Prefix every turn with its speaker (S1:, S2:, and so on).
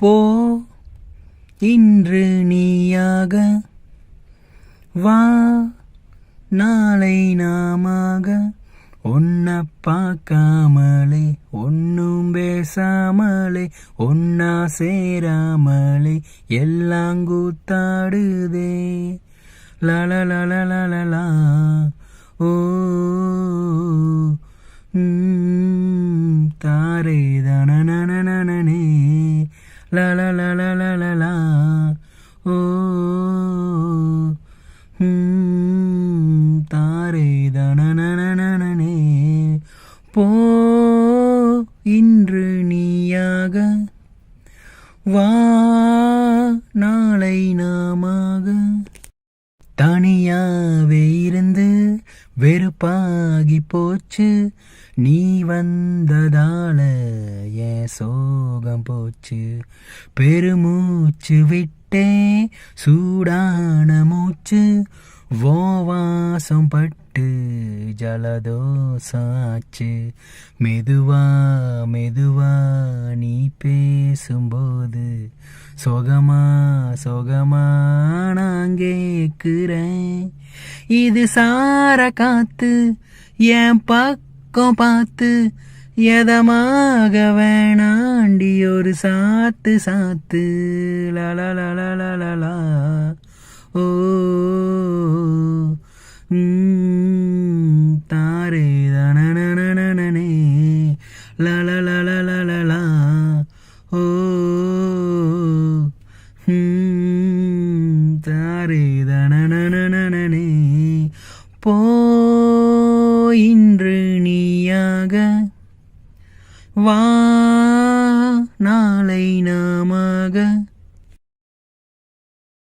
S1: போ இன்று நீயாக வா நாளை நாமாக ஒன்ன பார்க்காமலே ஒன்னும் பேசாமலே ஒன்னா சேராமலே எல்லாம் கூத்தாடுதே. லலலலலலலா ஓ தாரே தனனனனனனே லலலலலலலா ஓ ம், தாரே தனனனனனனே போ. இன்று நீயாக. வா. நாளை நாமாக. தனியாவே இருந்து வெறுப்பாகி போச்சு. நீ வந்ததால என் சோகம் போச்சு. பெருமூச்சு விட்டே சூடான மூச்சு. வாசம் பட்டு ஜலதோசாச்சு மெதுவா மெதுவா நீ பேசும்போது சொகமா சொகமா நான் கேட்குறேன். இது சார காத்து என் பக்கம் பார்த்து எதமாக வேணாண்டி ஒரு சாத்து சாத்து லலலலலலா ஓ தாரே தனனனனனனே லலலலலலா ஓ தாரே போ இன்று நீயாக. வா நாளை நாமாக.